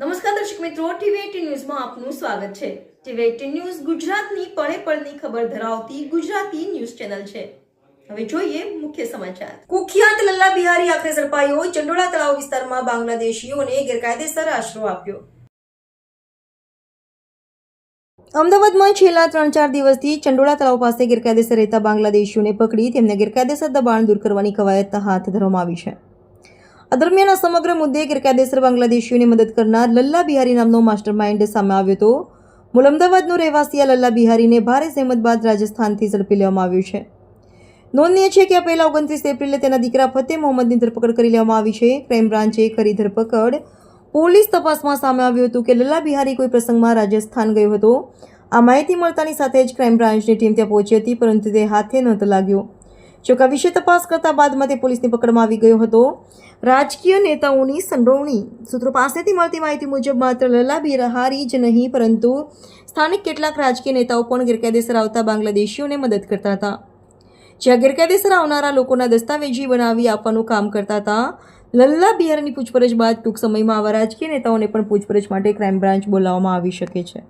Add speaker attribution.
Speaker 1: નમસ્કાર દર્શક મિત્રો ટીવી ન્યૂઝમાં આપનું સ્વાગત છે. ટીવી એટીન ન્યૂઝ ગુજરાતની પળે પળની ખબર ધરાવતી ગુજરાતી ન્યૂઝ ચેનલ છે. હવે જોઈએ મુખ્ય સમાચાર. કુખ્યાત લલ્લા બિહારી આખરે ઝડપાયો, ચંડોળા તળાવ વિસ્તારમાં બાંગ્લાદેશીઓને ગેરકાયદેસર આશરો આપ્યો. અમદાવાદમાં છેલ્લા ત્રણ ચાર દિવસથી ચંડોળા તળાવ પાસે ગેરકાયદેસર રહેતા બાંગ્લાદેશીઓને પકડી તેમને ગેરકાયદેસર દબાણ દૂર કરવાની કવાયત હાથ ધરવામાં આવી છે. આ દરમિયાન આ સમગ્ર મુદ્દે ગેરકાયદેસર બાંગ્લાદેશીઓને મદદ કરનાર લલ્લા બિહારી નામનો માસ્ટર માઇન્ડ સામે આવ્યો હતો. મૂળ અમદાવાદનો રહેવાસી આ લલ્લા બિહારીને ભારે સહેમત બાદ રાજસ્થાનથી ઝડપી લેવામાં આવ્યું છે. નોંધનીય છે કે આ પહેલા ઓગણત્રીસ એપ્રિલે તેના દીકરા ફતેહ મોહમ્મદની ધરપકડ કરી લેવામાં આવી છે. ક્રાઇમ બ્રાન્ચે કરી ધરપકડ. પોલીસ તપાસમાં સામે આવ્યું હતું કે લલ્લા બિહારી કોઈ પ્રસંગમાં રાજસ્થાન ગયો હતો. આ માહિતી મળતાની સાથે જ ક્રાઇમ બ્રાન્ચની ટીમ ત્યાં પહોંચી હતી, પરંતુ તે હાથે નહોતો લાગ્યો. જોકે વિશે તપાસ કરતા બાદમાં તે પોલીસની પકડમાં આવી ગયો હતો. રાજકીય નેતાઓની સંડોવણી સૂત્રો પાસેથી મળતી માહિતી મુજબ માત્ર લલા બિહારી જ નહીં, પરંતુ સ્થાનિક કેટલાક રાજકીય નેતાઓ પણ ગેરકાયદેસર આવતા બાંગ્લાદેશીઓને મદદ કરતા હતા. જ્યાં ગેરકાયદેસર આવનારા લોકોના દસ્તાવેજી બનાવી આપવાનું કામ કરતા હતા, લલ્લા બિહારની પૂછપરછ બાદ ટૂંક સમયમાં આવા રાજકીય નેતાઓને પણ પૂછપરછ માટે ક્રાઇમ બ્રાન્ચ બોલાવવામાં આવી શકે છે.